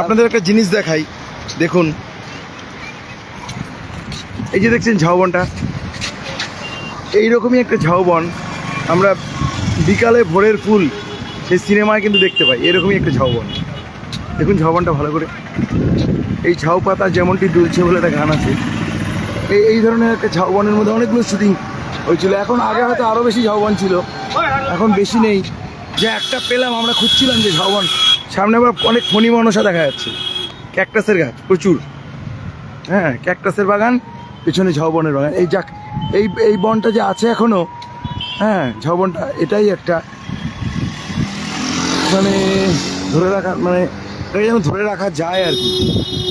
আপনাদের একটা জিনিস দেখাই। দেখুন। এই যে দেখছেন ঝাউবনটা এইরকমই একটা ঝাউবন আমরা বিকালে ভোরের ফুল সেই সিনেমায় কিন্তু দেখতে পাই। এরকমই একটা ঝাউবন দেখুন ঝাউবনটা ভালো করে। এই ঝাউ পাতা যেমনটি দুলছে বলে একটা গান আছে, এই এই ধরনের একটা ঝাউবনের মধ্যে অনেকগুলো শুটিং হয়েছিল। এখন আগে হয়তো আরও বেশি ঝাউবন ছিল। এখন বেশি নেই। যে একটা পেলাম, আমরা খুঁজছিলাম যে ঝাউবন সামনে আবার অনেক ফণি মনসা দেখা যাচ্ছে। ক্যাকটাসের গাছ, প্রচুর। হ্যাঁ ক্যাকটাসের বাগান, পেছনে ঝাউবনের বাগান। এই যাক, এই এই বনটা যে আছে এখনও হ্যাঁ ঝাউবনটা এটাই একটা। মানে ধরে রাখা মানে এটা যেন ধরে রাখা যায় আর কি।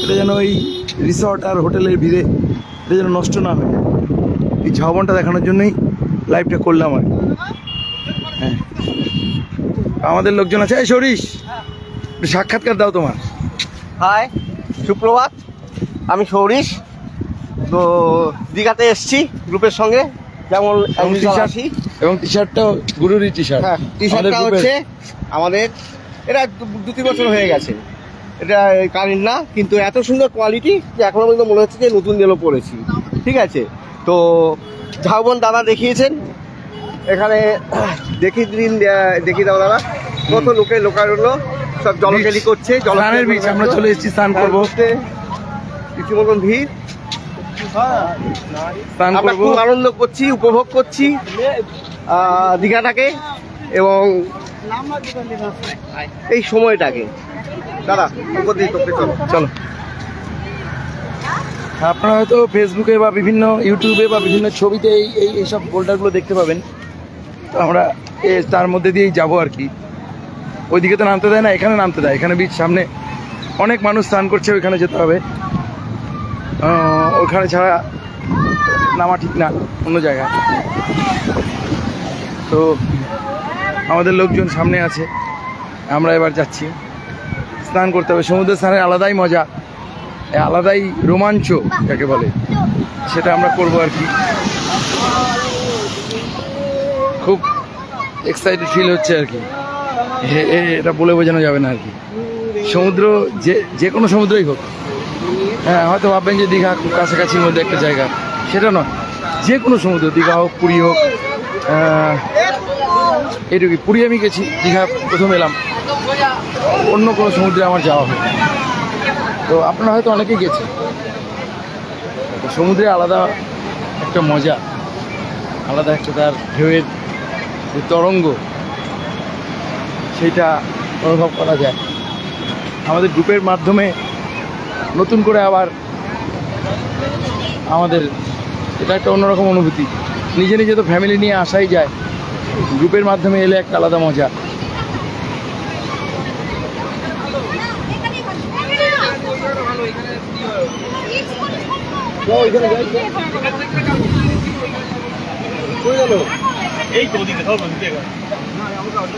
এটা যেন ওই রিসর্ট আর হোটেলের ভিড়ে এটা যেন নষ্ট না হয়। এই ঝাউবনটা দেখানোর জন্যই লাইভটা করলাম আর হ্যাঁ। আমাদের লোকজন আছে, এই একটু সাক্ষাৎকার দাও তোমার। হাই সুপ্রভাত। আমি সৌরিশ। তো দীঘাতে এসছি গ্রুপের সঙ্গে। যেমন এবং টি শার্টটাও গুরুরই টি শার্ট হ্যাঁ টি শার্টটা হচ্ছে আমাদের এটা দু- তিন বছর হয়ে গেছে। এটা কারেন্ট না কিন্তু এত সুন্দর কোয়ালিটি যে এখনও পর্যন্ত মনে হচ্ছে যে নতুন যেন পড়েছি ঠিক আছে? তো ঝাউবন দাদা দেখিয়েছেন। এখানে দেখি দিন দেখি দাও দাদা। কত লোকে লোকারণ্য? সব জলকেলি করছে স্নানের বিচ আমরা চলে এসেছি স্নান করব। রীতিমতন ভিড়? আমরা করব। খুব আনন্দ করছি উপভোগ করছি দীঘাটাকে এবং এই সময়টাকে। দাদা চলো। আপনারা হয়তো ফেসবুকে বা বিভিন্ন ইউটিউবে বা বিভিন্ন ছবিতে এই এই এইসব বোল্ডারগুলো দেখতে পাবেন। আমরা তার মধ্যে দিয়েই যাব আর কি। ওইদিকে তো নামতে দেয় না, এখানে নামতে দেয়। এখানে বিচ সামনে অনেক মানুষ স্নান করছে, ওইখানে যেতে হবে। ওখানে ছাড়া নামা ঠিক না, অন্য জায়গায় তো আমাদের লোকজন সামনে আছে, আমরা এবার যাচ্ছি। স্নান করতে হবে সমুদ্র স্নানের আলাদাই মজা আলাদাই রোমাঞ্চ, যাকে বলে। সেটা আমরা করব আর কি। খুব এক্সাইটেড ফিল হচ্ছে আর কি। এটা বলে বোঝানো যাবে না আর কি। সমুদ্র যে যে কোনো সমুদ্রই হোক। হ্যাঁ হয়তো ভাববেন যে দীঘা খুব কাছাকাছির মধ্যে একটা জায়গা। সেটা নয়। যে কোনো সমুদ্র দীঘা হোক পুরী হোক আহ, এইটুকুই। পুরী আমি গেছি দীঘা প্রথম এলাম। অন্য কোনো সমুদ্রে আমার যাওয়া হয় তো আপনারা হয়তো অনেকেই গেছে সমুদ্রে আলাদা একটা মজা আলাদা একটা তার ঢেউয়ের যে তরঙ্গ সেইটা অনুভব করা যায়। আমাদের গ্রুপের মাধ্যমে নতুন করে আবার আমাদের এটা একটা অন্যরকম অনুভূতি। নিজে নিজে তো ফ্যামিলি নিয়ে আসাই যায়। গ্রুপের মাধ্যমে এলে একটা আলাদা মজা।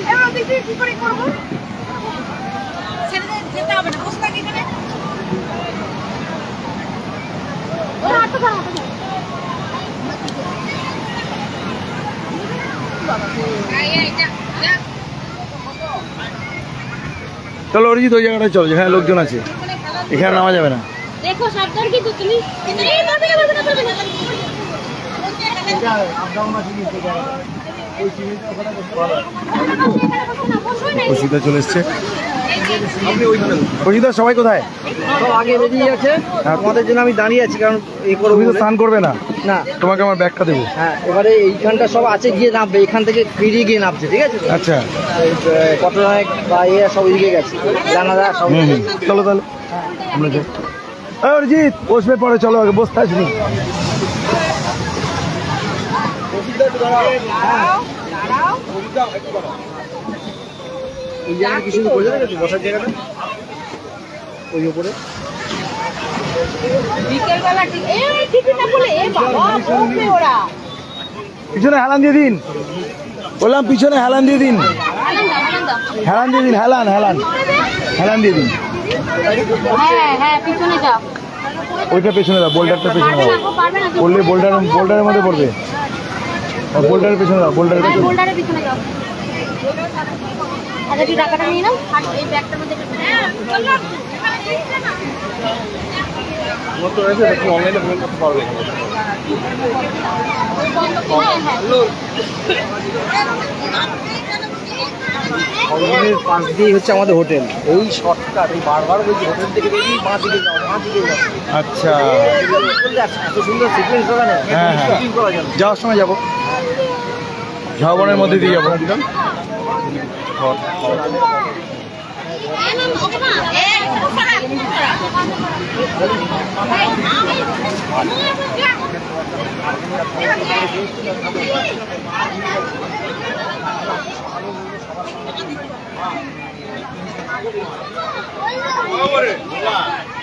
এবার ওদিক দিয়ে কি করে করব? ছেলেদের যেতে হবে না, বসে থাকি এখানে। ওরা হাঁটতে পারে, হাঁটতে পারে। এই, এই, যা, যা। চলো অরিজিৎ ওই জায়গাটায় চলো যেখানে লোকজন আছে এখানে নামা যাবে না দেখো সাবধান কিন্তু তুমি। অসুবিধা চলে এসছে। অসুবিধা সবাই কোথায়? আগে বেরিয়ে গেছে হ্যাঁ। তোমাদের জন্য আমি দাঁড়িয়ে আছি কারণ এই করব স্নান করবে না। না। তোমাকে আমার ব্যাগটা দেবো। হ্যাঁ এবারে এইখানটা সব আছে গিয়ে নামবে। এখান থেকে বেরিয়ে গিয়ে নামছে ঠিক আছে? আচ্ছা। পটনায়ক বা ইয়ে সব ওইদিকে গেছে। জানাদা সব চলো তাহলে। আমরা যাই। অরিজিৎ বসবে পরে চলো আগে বসতে আসিনি ওই জায়গাটা কিছু বোঝা গেছে বসার জায়গাটা ওই উপরে বিকেলবেলা ঠিক- এই, টিফিনটা বলে, এ বাবা, বলবে ওরা। পিছনে হেলান দিয়ে দিন বললাম পিছনে হেলান দিয়ে দিন হালান দিয়ে দিন হেলান হেলান হেলান দিয়ে দিন হ্যাঁ হ্যাঁ পিছনে যাও। ওইটা পেছনে দাও বোল্ডারটা পেছনে দাও বললে বোল্ডার বোল্ডারের মধ্যে পড়বে। বোল্ডারের পেছনে দাও বোল্ডারের হ্যাঁ পেছনে। বোল্ডারের পিছনে যাও। আচ্ছা তুই টাকাটা নিয়ে নাও। আর এই ব্যাগটার মধ্যে মতো রয়েছে দেখুন অনলাইনে পেমেন্ট করতে পারবে হ্যাঁ হ্যাঁ পাশ দিয়েই হচ্ছে আমাদের হোটেল। এই শর্টকাট এই বারবার বলছি হোটেল থেকে বেরিয়ে মা দিকে যাও মা দিকে যাও। আচ্ছা। এত সুন্দর সিকোয়েন্স ওখানে হ্যাঁ, হ্যাঁ। শুটিং করা যাবে। যাওয়ার সময় যাব। ঝাউবনের মধ্যে দিয়ে যাব Thank.